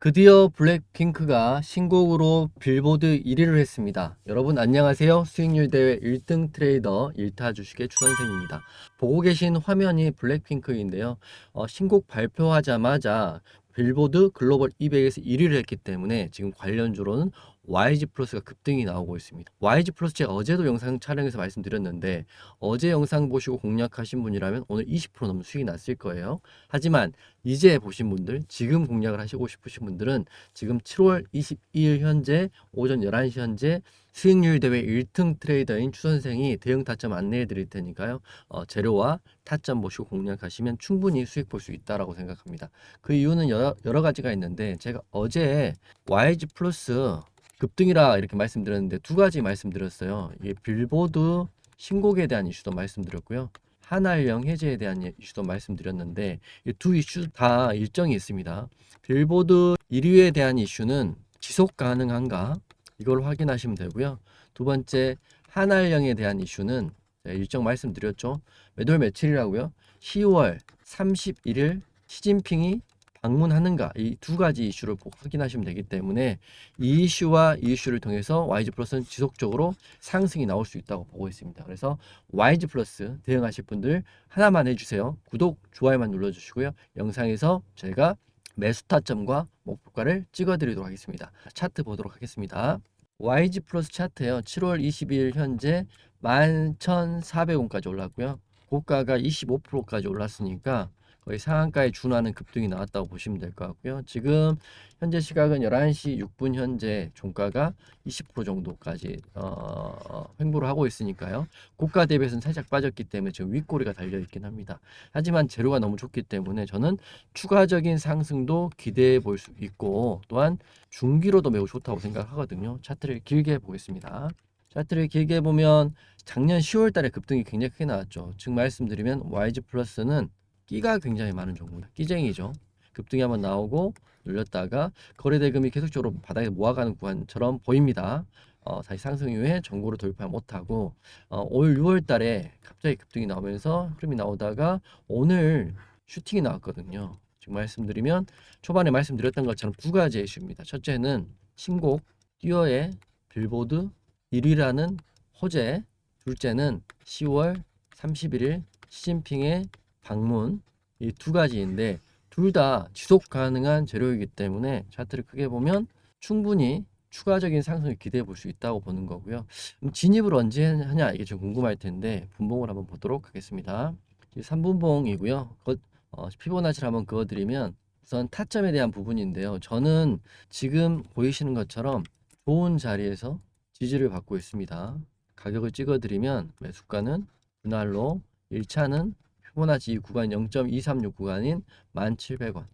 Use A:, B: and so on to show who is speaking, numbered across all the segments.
A: 드디어 블랙핑크가 신곡으로 빌보드 1위를 했습니다. 여러분 안녕하세요. 수익률 대회 1등 트레이더 일타 주식의 추선생입니다. 보고 계신 화면이 블랙핑크인데요. 어, 신곡 발표하자마자 빌보드 글로벌 200에서 1위를 했기 때문에 지금 관련주로는 YG 플러스가 급등이 나오고 있습니다. YG 플러스 제가 어제도 영상 촬영해서 말씀드렸는데 어제 영상 보시고 공략하신 분이라면 오늘 20% 넘는 수익이 났을 거예요. 하지만 이제 보신 분들, 지금 공략을 하시고 싶으신 분들은 지금 7월 22일 현재 오전 11시 현재 수익률 대회 1등 트레이더인 추 선생이 대응 타점 안내해 드릴 테니까요. 어, 재료와 타점 보시고 공략하시면 충분히 수익 볼 수 있다라고 생각합니다. 그 이유는 여러, 여러 가지가 있는데 제가 어제 YG 플러스 급등이라 이렇게 말씀드렸는데 두 가지 말씀드렸어요. 이게 빌보드 신곡에 대한 이슈도 말씀드렸고요. 한알령 해제에 대한 이슈도 말씀드렸는데 이 두 이슈 다 일정이 있습니다. 빌보드 1위에 대한 이슈는 지속 가능한가 이걸 확인하시면 되고요. 두 번째 한알령에 대한 이슈는 일정 말씀드렸죠. 매달 며칠이라고요? 10월 31일 시진핑이 방문하는가 이 두 가지 이슈를 꼭 확인하시면 되기 때문에 이 이슈와 이 이슈를 통해서 YG 플러스는 지속적으로 상승이 나올 수 있다고 보고 있습니다. 그래서 YG 플러스 대응하실 분들 하나만 해주세요. 구독, 좋아요만 눌러주시고요. 영상에서 제가 매수 타점과 목표가를 찍어드리도록 하겠습니다. 차트 보도록 하겠습니다. YG 플러스 차트요. 7월 22일 현재 11,400원까지 올랐고요. 고가가 25%까지 올랐으니까 거의 상한가에 준하는 급등이 나왔다고 보시면 될 것 같고요. 지금 현재 시각은 11시 6분 현재 종가가 20% 정도까지 어, 횡보를 하고 있으니까요. 고가 대비해서는 살짝 빠졌기 때문에 지금 윗꼬리가 달려 있긴 합니다. 하지만 재료가 너무 좋기 때문에 저는 추가적인 상승도 기대해 볼 수 있고 또한 중기로도 매우 좋다고 생각하거든요. 차트를 길게 보겠습니다. 차트를 길게 보면 작년 10월 달에 급등이 굉장히 크게 나왔죠. 즉 말씀드리면 YG 플러스는 끼가 굉장히 많은 종목입니다. 끼쟁이죠. 급등이 한번 나오고 눌렸다가 거래 대금이 계속적으로 바닥에 모아가는 구간처럼 보입니다. 어, 다시 상승 이후에 전고를 돌파 못하고 어, 올 6월 달에 갑자기 급등이 나오면서 흐름이 나오다가 오늘 슈팅이 나왔거든요. 지금 말씀드리면 초반에 말씀드렸던 것처럼 두 가지 이슈입니다. 첫째는 신곡 듀어의 빌보드 1위라는 호재 둘째는 10월 31일 시진핑의 방문 이 두 가지인데 둘 다 지속 가능한 재료이기 때문에 차트를 크게 보면 충분히 추가적인 상승을 기대해 볼 수 있다고 보는 거고요. 진입을 언제 하냐 이게 좀 궁금할 텐데 분봉을 한번 보도록 하겠습니다. 3분봉이고요. 어, 피보나치를 한번 그어드리면 우선 타점에 대한 부분인데요. 저는 지금 보이시는 것처럼 좋은 자리에서 지지를 받고 있습니다. 가격을 찍어드리면 매수가는 분할로 1차는 피보나치 이 구간 0.236 구간인 1,700원.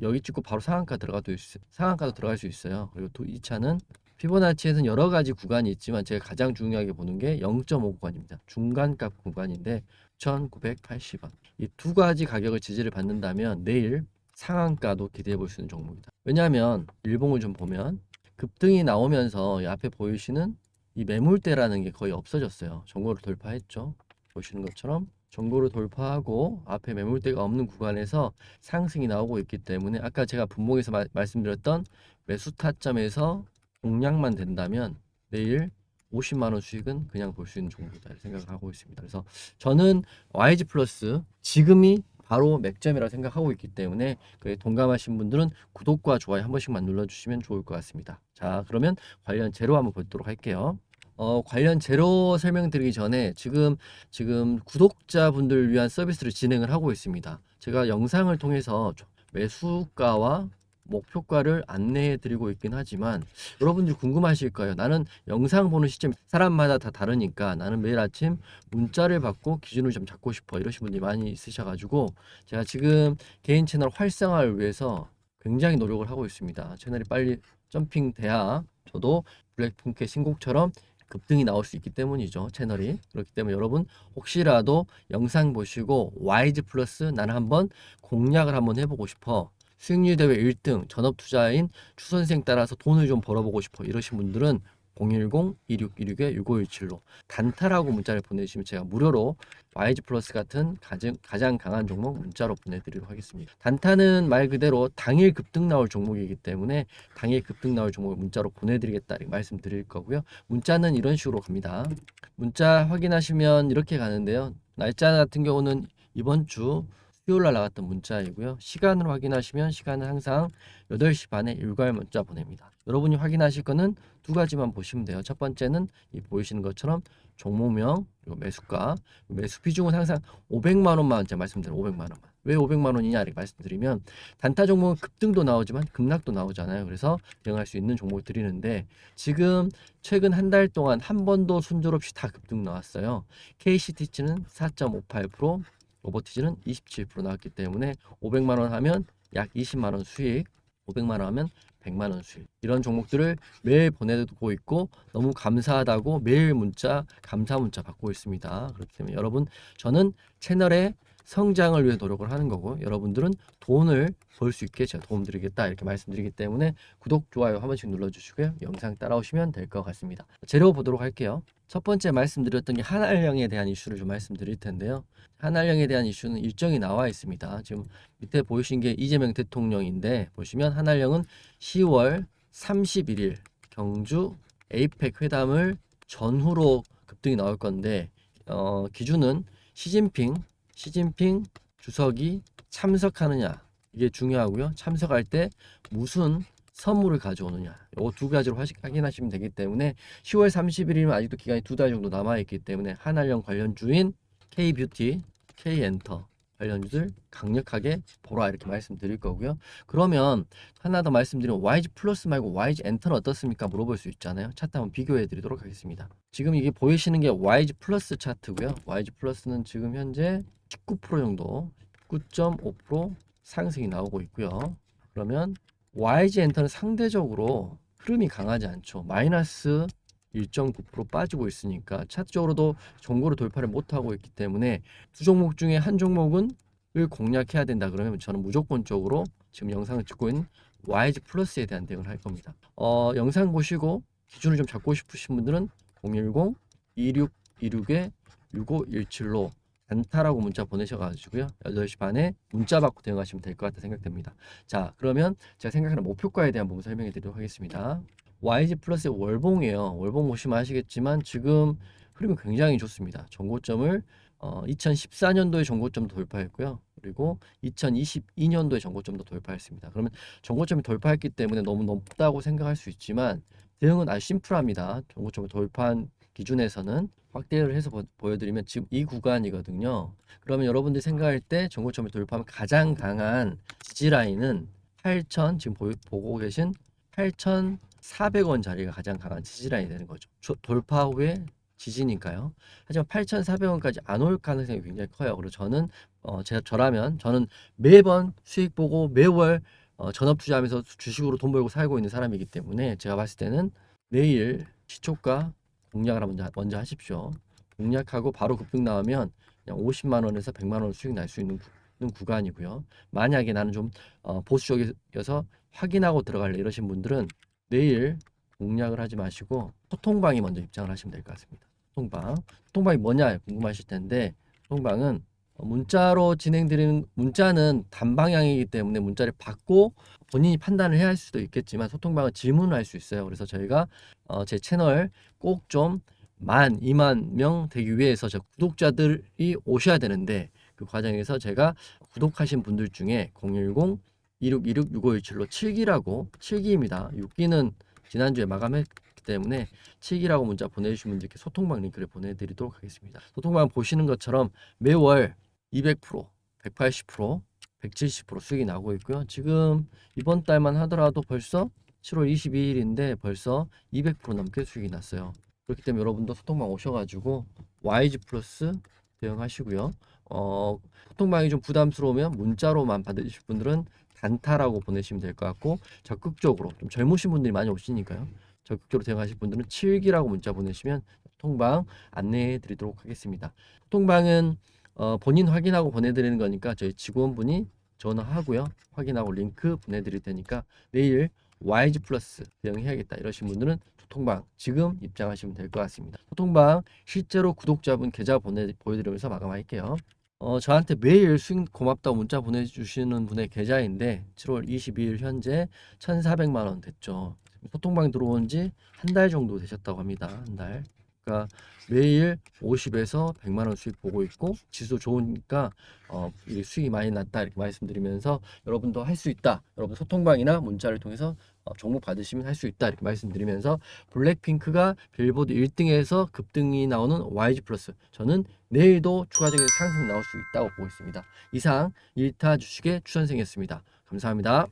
A: 여기 찍고 바로 상한가 들어가도 있, 상한가도 들어갈 수 있어요. 그리고 또 2차는 피보나치에서는 여러 가지 구간이 있지만 제가 가장 중요하게 보는 게 0.5 구간입니다. 중간값 구간인데 1,980원. 이 두 가지 가격을 지지를 받는다면 내일 상한가도 기대해 볼 수 있는 종목이다. 왜냐하면 일봉을 좀 보면 급등이 나오면서 이 앞에 보이시는 이 매물대라는 게 거의 없어졌어요. 정고를 돌파했죠. 보시는 것처럼 정고를 돌파하고 앞에 매물대가 없는 구간에서 상승이 나오고 있기 때문에 아까 제가 분목에서 마, 말씀드렸던 매수 타점에서 공략만 된다면 내일 50만 원 수익은 그냥 볼 수 있는 종목이다 생각을 하고 있습니다. 그래서 저는 YG 플러스 지금이 바로 맥점이라고 생각하고 있기 때문에 동감하신 분들은 구독과 좋아요 한 번씩만 눌러주시면 좋을 것 같습니다. 자 그러면 관련 재료 한번 보도록 할게요. 어, 관련 재료 설명드리기 전에 지금 지금 구독자분들 위한 서비스를 진행을 하고 있습니다. 제가 영상을 통해서 매수가와 목표가를 안내해 드리고 있긴 하지만 여러분들 궁금하실 거예요. 나는 영상 보는 시점 사람마다 다 다르니까 나는 매일 아침 문자를 받고 기준을 좀 잡고 싶어 이러신 분들이 많이 있으셔가지고 제가 지금 개인 채널 활성화를 위해서 굉장히 노력을 하고 있습니다. 채널이 빨리 점핑 돼야 저도 블랙핑크의 신곡처럼 급등이 나올 수 있기 때문이죠 채널이. 그렇기 때문에 여러분 혹시라도 영상 보시고 YG 플러스 나는 한번 공략을 한번 해보고 싶어. 수익률 대회 1등 전업 투자인 추 선생 따라서 돈을 좀 벌어보고 싶어. 이러신 분들은 010-2616-6517로 단타라고 문자를 보내주시면 제가 무료로 YG 플러스 같은 가장, 가장 강한 종목 문자로 보내드리도록 하겠습니다. 단타는 말 그대로 당일 급등 나올 종목이기 때문에 당일 급등 나올 종목을 문자로 보내드리겠다 이렇게 말씀드릴 거고요. 문자는 이런 식으로 갑니다. 문자 확인하시면 이렇게 가는데요. 날짜 같은 경우는 이번 주 수요일 날 나갔던 문자이고요. 시간을 확인하시면 시간은 항상 8시 반에 일괄 문자 보냅니다. 여러분이 확인하실 거는 두 가지만 보시면 돼요. 첫 번째는 이 보이시는 것처럼 종목명 그리고 매수가 매수 비중은 항상 500만 원만 제가 말씀드려요. 500만 원만. 왜 500만 원이냐 이렇게 말씀드리면 단타 종목은 급등도 나오지만 급락도 나오잖아요. 그래서 대응할 수 있는 종목을 드리는데 지금 최근 한 달 동안 한 번도 순조롭 없이 다 급등 나왔어요. KCT치는 4.58%, 로보티즈는 27% 나왔기 때문에 500만 원 하면 약 20만 원 수익, 500만 원 하면 100만 원 수익. 이런 종목들을 매일 보내고 있고 너무 감사하다고 매일 문자 감사 문자 받고 있습니다. 그렇기 때문에 여러분 저는 채널의 성장을 위해 노력을 하는 거고 여러분들은 돈을 벌 수 있게 제가 도움드리겠다 이렇게 말씀드리기 때문에 구독 좋아요 한 번씩 눌러주시고요 영상 따라오시면 될 것 같습니다 재료 보도록 할게요 첫 번째 말씀드렸던 게 한알령에 대한 이슈를 좀 말씀드릴 텐데요. 한알령에 대한 이슈는 일정이 나와 있습니다. 지금 밑에 보이신 게 이재명 대통령인데 보시면 한알령은 10월 31일 경주 에이펙 회담을 전후로 급등이 나올 건데 어, 기준은 시진핑 시진핑 주석이 참석하느냐. 이게 중요하고요. 참석할 때 무슨 선물을 가져오느냐 이 두 가지로 하시- 확인하시면 되기 때문에 10월 31일이면 아직도 기간이 두 달 정도 남아 있기 때문에 한알령 관련주인 K뷰티, K엔터 관련주들 강력하게 보라 이렇게 말씀드릴 거고요. 그러면 하나 더 말씀드리면 YG 플러스 말고 YG 엔터는 어떻습니까? 물어볼 수 있잖아요. 차트 한번 비교해 드리도록 하겠습니다. 지금 이게 보이시는 게 YG 플러스 차트고요. YG 플러스는 지금 현재 19% 정도 9.5% 상승이 나오고 있고요. 그러면 YG 엔터는 상대적으로 흐름이 강하지 않죠. 마이너스 1.9% 빠지고 있으니까 차트적으로도 종고를 돌파를 못하고 있기 때문에 두 종목 중에 한 종목은 을 공략해야 된다 그러면 저는 무조건적으로 지금 영상을 찍고 있는 YG 플러스에 대한 대응을 할 겁니다. 어, 영상 보시고 기준을 좀 잡고 싶으신 분들은 010 2626에 6517로 단타라고 문자 보내셔가지고요. 8시 반에 문자 받고 대응하시면 될 것 같다 생각됩니다. 자, 그러면 제가 생각하는 목표가에 대한 부분 설명해 드리도록 하겠습니다. YG 플러스의 월봉이에요. 월봉 보시면 아시겠지만 지금 흐름이 굉장히 좋습니다. 정고점을 어, 2014년도에 정고점도 돌파했고요. 그리고 2022년도에 정고점도 돌파했습니다. 그러면 정고점이 돌파했기 때문에 너무 높다고 생각할 수 있지만 대응은 아주 심플합니다. 정고점을 돌파한 기준에서는 확대를 해서 보, 보여드리면 지금 이 구간이거든요. 그러면 여러분들이 생각할 때 정고점을 돌파하면 가장 강한 지지 라인은 8,000 지금 보, 보고 계신 8,400원 자리가 가장 강한 지지 라인이 되는 거죠. 조- 돌파 후에 지지니까요. 하지만 8,400원까지 안 올 가능성이 굉장히 커요. 그리고 저는 어, 제가 저라면 저는 매번 수익 보고 매월 어, 전업 투자하면서 주식으로 돈 벌고 살고 있는 사람이기 때문에 제가 봤을 때는 내일 시초가 공략을 먼저, 먼저 하십시오. 공략하고 바로 급등 나오면 그냥 50만 원에서 100만 원 수익 날 수 있는, 구- 있는 구간이고요. 만약에 나는 좀 어, 보수적이어서 확인하고 들어갈래 이러신 분들은 내일 공략을 하지 마시고 소통방에 먼저 입장을 하시면 될 것 같습니다. 소통방. 소통방이 뭐냐 궁금하실 텐데 소통방은 어, 문자로 진행드리는 문자는 단방향이기 때문에 문자를 받고 본인이 판단을 해야 할 수도 있겠지만 소통방은 질문을 할 수 있어요. 그래서 저희가 어, 제 채널 꼭 좀 만, 이만 명 되기 위해서 저 구독자들이 오셔야 되는데 그 과정에서 제가 구독하신 분들 중에 010 2626 6517로 7기라고 7기입니다. 6기는 지난주에 마감했기 때문에 7기라고 문자 보내주신 분들께 소통방 링크를 보내드리도록 하겠습니다. 소통방 보시는 것처럼 매월 200%, 180%, 170% 수익이 나고 있고요. 지금 이번 달만 하더라도 벌써 7월 22일인데 벌써 200% 넘게 수익이 났어요. 그렇기 때문에 여러분도 소통방 오셔가지고 YG 플러스 대응하시고요. 어, 소통방이 좀 부담스러우면 문자로만 받으실 분들은 단타라고 보내시면 될 것 같고 적극적으로 좀 젊으신 분들이 많이 오시니까요. 적극적으로 대응하실 분들은 7기라고 문자 보내시면 소통방 안내해 드리도록 하겠습니다. 소통방은 어, 본인 확인하고 보내드리는 거니까 저희 직원분이 전화하고요. 확인하고 링크 보내드릴 테니까 내일 YG 플러스 대응해야겠다 이러신 분들은 소통방 지금 입장하시면 될 것 같습니다. 소통방 실제로 구독자분 계좌 보내 보여드리면서 마감할게요. 어, 저한테 매일 수익 고맙다고 문자 보내주시는 분의 계좌인데 7월 22일 현재 1,400만 원 됐죠. 소통방 들어온 지 한 달 정도 되셨다고 합니다. 한 달. 그러니까 매일 50에서 100만 원 수익 보고 있고 지수 좋으니까 어, 이 수익이 많이 났다 이렇게 말씀드리면서 여러분도 할 수 있다. 여러분 소통방이나 문자를 통해서 어, 종목 받으시면 할 수 있다 이렇게 말씀드리면서 블랙핑크가 빌보드 1등에서 급등이 나오는 YG 플러스 저는 내일도 추가적인 상승 나올 수 있다고 보고 있습니다. 이상 1타 주식의 추천생이었습니다. 감사합니다.